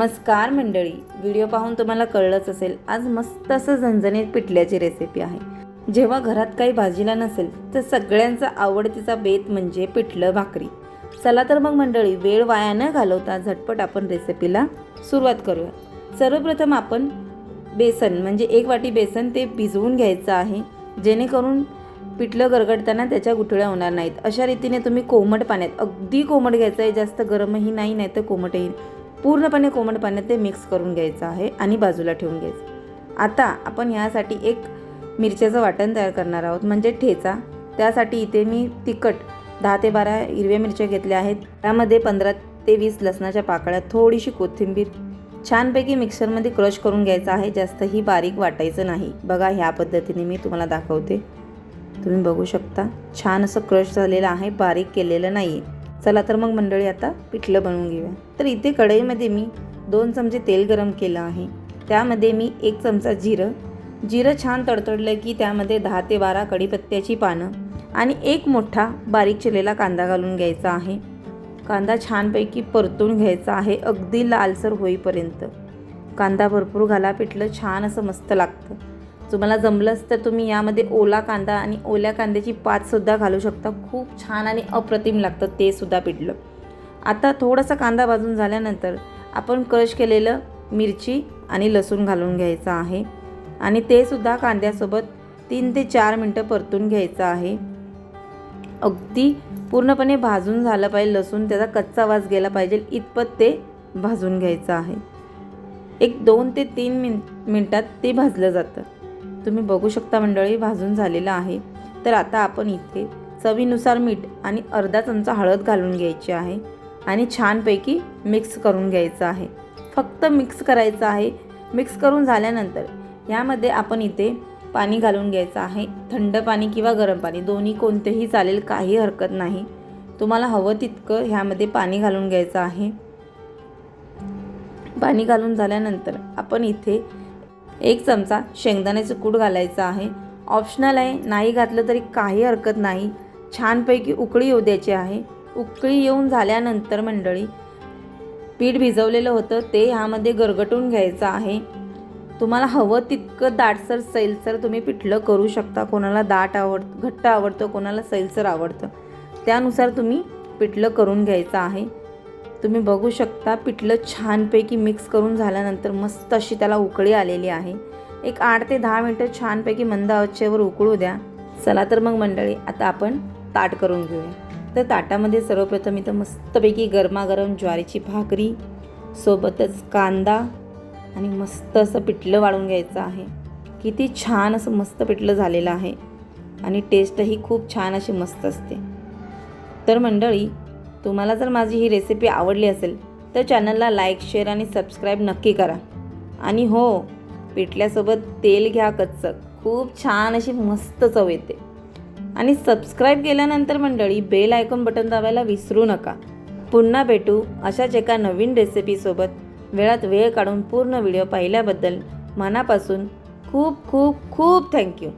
नमस्कार मंडळी. व्हिडिओ पाहून तुम्हाला कळलंच असेल आज मस्त असं झणझणीत पिठल्याची रेसिपी आहे. जेव्हा घरात काही भाजीला नसेल तर सगळ्यांचा आवडतीचा बेत म्हणजे पिठलं भाकरी. चला तर मग मंडळी वेळ वाया न घालवता झटपट आपण रेसिपीला सुरुवात करूया. सर्वप्रथम आपण बेसन म्हणजे एक वाटी बेसन ते भिजवून घ्यायचं आहे जेणेकरून पिठलं गरगडताना त्याच्या गुठळ्या होणार नाहीत. अशा रीतीने तुम्ही कोमट पाण्यात अगदी कोमट घ्यायचं आहे जास्त गरमही नाही नाही तर कोमटही पूर्णपणे कोमट पाण्यात ते मिक्स करून घ्यायचं आहे आणि बाजूला ठेवून घ्यायचं. आता आपण ह्यासाठी एक मिरच्याचं वाटण तयार करणार आहोत म्हणजे ठेचा. त्यासाठी इथे मी तिखट दहा ते बारा हिरव्या मिरच्या घेतल्या आहेत. त्यामध्ये पंधरा ते वीस लसणाच्या पाकळ्या थोडीशी कोथिंबीर. छानपैकी मिक्सरमध्ये क्रश करून घ्यायचं आहे जास्तही बारीक वाटायचं नाही. बघा ह्या पद्धतीने मी तुम्हाला दाखवते. तुम्ही बघू शकता छान असं क्रश झालेलं आहे बारीक केलेलं नाही आहे चला तर मग मंडळी आता पिठलं बनवून घेऊया. तर इथे कढईमध्ये मी दोन चमचे तेल गरम केलं आहे. त्यामध्ये मी एक चमचा जिरं. जिरं छान तडतडलं की त्यामध्ये दहा ते बारा कढीपत्त्याची पानं आणि एक मोठा बारीक चिरलेला कांदा घालून घ्यायचा आहे. कांदा छानपैकी परतून घ्यायचा आहे अगदी लालसर होईपर्यंत. कांदा भरपूर घाला पिठलं छान असं मस्त लागतं. तुम्हाला जमलंच तर तुम्ही यामध्ये ओला कांदा आणि ओल्या कांद्याची पातसुद्धा घालू शकता. खूप छान आणि अप्रतिम लागतं ते सुद्धा पिठलं. आता थोडासा कांदा भाजून झाल्यानंतर आपण क्रश केलेलं मिरची आणि लसूण घालून घ्यायचं आहे. आणि ते सुद्धा कांद्यासोबत तीन ते चार मिनटं परतून घ्यायचं आहे. अगदी पूर्णपणे भाजून झालं पाहिजे लसूण त्याचा कच्चा वास गेला पाहिजे इतपत ते भाजून घ्यायचं आहे. एक दोन ते तीन मिन मिनटात ते भाजलं जातं. तुम्ही बघू शकता मंडळी भाजून झालेलं आहे. तर आता आपण इथे चवीनुसार मीठ आणि अर्धा चमचा हळद घालून घ्यायची आहे आणि छानपैकी मिक्स करून घ्यायचं आहे. फक्त मिक्स करायचं आहे. मिक्स करून झाल्यानंतर यामध्ये आपण इथे पाणी घालून घ्यायचं आहे. थंड पाणी किंवा गरम पाणी दोन्ही कोणतेही चालेल काही हरकत नाही. तुम्हाला हवं तितकं ह्यामध्ये पाणी घालून घ्यायचं आहे. पाणी घालून झाल्यानंतर आपण इथे एक चमचा शेंगदाण्याचं कूट घालायचं आहे. ऑप्शनल आहे नाही घातलं तरी काही हरकत नाही. छानपैकी उकळी येऊ द्यायची आहे. उकळी येऊन झाल्यानंतर मंडळी पीठ भिजवलेलं होतं ते ह्यामध्ये गरगटून घ्यायचं आहे. तुम्हाला हवं तितकं दाटसर सैलसर तुम्ही पिठलं करू शकता. कोणाला दाट आवड घट्ट आवडतं कोणाला सैलसर आवडतं. त्यानुसार तुम्ही पिठलं करून घ्यायचं आहे. तुम्ही बघू शकता पिठलं छानपैकी मिक्स करून झाल्यानंतर मस्त अशी त्याला उकळी आलेली आहे. एक आठ ते दहा मिनटं छानपैकी मंद आचेवर उकळू द्या. चला तर मग मंडळी आता आपण ताट करून घेऊया. तर ताटामध्ये सर्वप्रथम इथं मस्तपैकी गरमागरम ज्वारीची भाकरी सोबतच कांदा आणि मस्त असं पिठलं वाळून घ्यायचं आहे. किती छान असं मस्त पिठलं झालेलं आहे आणि टेस्टही खूप छान अशी मस्त असते. तर मंडळी तुम्हाला जर माझी ही रेसिपी आवडली असेल तर चॅनलला लाईक शेअर आणि सबस्क्राईब नक्की करा. आणि हो पिठल्यासोबत तेल घ्या कच्चं. खूप छान अशी मस्त चव येते. आणि सबस्क्राईब केल्यानंतर मंडळी बेल आयकॉन बटन दाबायला विसरू नका. पुन्हा भेटू अशाच एका नवीन रेसिपीसोबत वेळात वेळ काढून पूर्ण व्हिडिओ पाहिल्याबद्दल मनापासून खूप खूप खूप थँक्यू